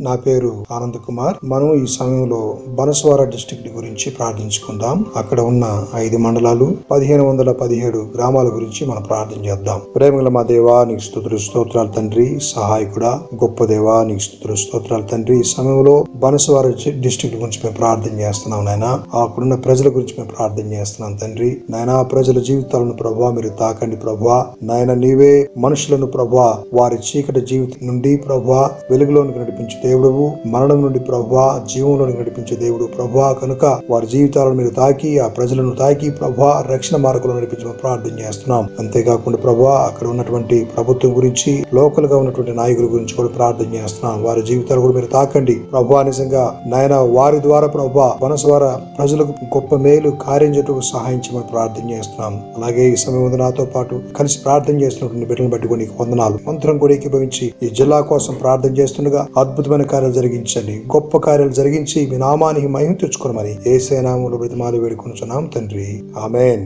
నా పేరు ఆనంద్ కుమార్. మనం ఈ సమయంలో బనస్వార డిస్టిక్ట్ గురించి ప్రార్థించుకుందాం. అక్కడ ఉన్న ఐదు మండలాలు పదిహేను వందల పదిహేడు గ్రామాల గురించి మనం ప్రార్థన చేద్దాం. ప్రేమగల మా దేవా నీకు స్థుతులు స్తోత్రాలు తండ్రి సహాయకుడా. గొప్ప దేవా నీకు స్థుతులు స్తోత్రాలు తండ్రి. ఈ సమయంలో బనస్వార డిస్ట్రిక్ట్ గురించి మేము ప్రార్థన చేస్తున్నాం నాయన. అక్కడున్న ప్రజల గురించి మేము ప్రార్థన చేస్తున్నాం తండ్రి. నాయన ప్రజల జీవితాలను ప్రభా మీరు తాకండి ప్రభా నాయన నీవే మనుషులను ప్రభా వారి చీకటి జీవితం నుండి ప్రభా వెలుగులోనికి నడిపించే దేవుడు మరణం నుండి ప్రభా జీవంలోని నడిపించే దేవుడు ప్రభా. కనుక వారి జీవితాలను మీరు తాకి ఆ ప్రజలను తాకి ప్రభా రక్షణ మార్గంలో నడిపించమని ప్రార్థన చేస్తున్నాం. అంతేకాకుండా ప్రభా అక్కడ ఉన్నటువంటి ప్రభుత్వం గురించి లోకల్గా ఉన్నటువంటి నాయకుల గురించి కూడా ప్రార్థన చేస్తున్నాం. వారి జీవితాలు కూడా మీరు తాకండి. ప్రభా నిజంగా నాయన వారి ద్వారా ప్రభా మనసు ద్వారా ప్రజలకు గొప్ప మేలు కార్యం చేయటకు సహాయం చేయమని ప్రార్థన చేస్తున్నాం. అలాగే ఈ సమయం నాతో పాటు కలిసి ప్రార్థన చేస్తున్నటువంటి బిడ్డలను బట్టి కూడా నీకు వందనాలు. మంత్రం కూడా ఏకీభవించి ఈ జిల్లా కోసం ప్రార్థన చేస్తుండగా అద్భుతమైన కార్యాలు జరిగించండి. గొప్ప కార్యాలు జరిగించి మీ నామానికి మహిమ తెచ్చుకోమని ఏ సేనాములు బ్రతిమాలు వేడుకొనుచున్నాం తండ్రి. ఆమెన్.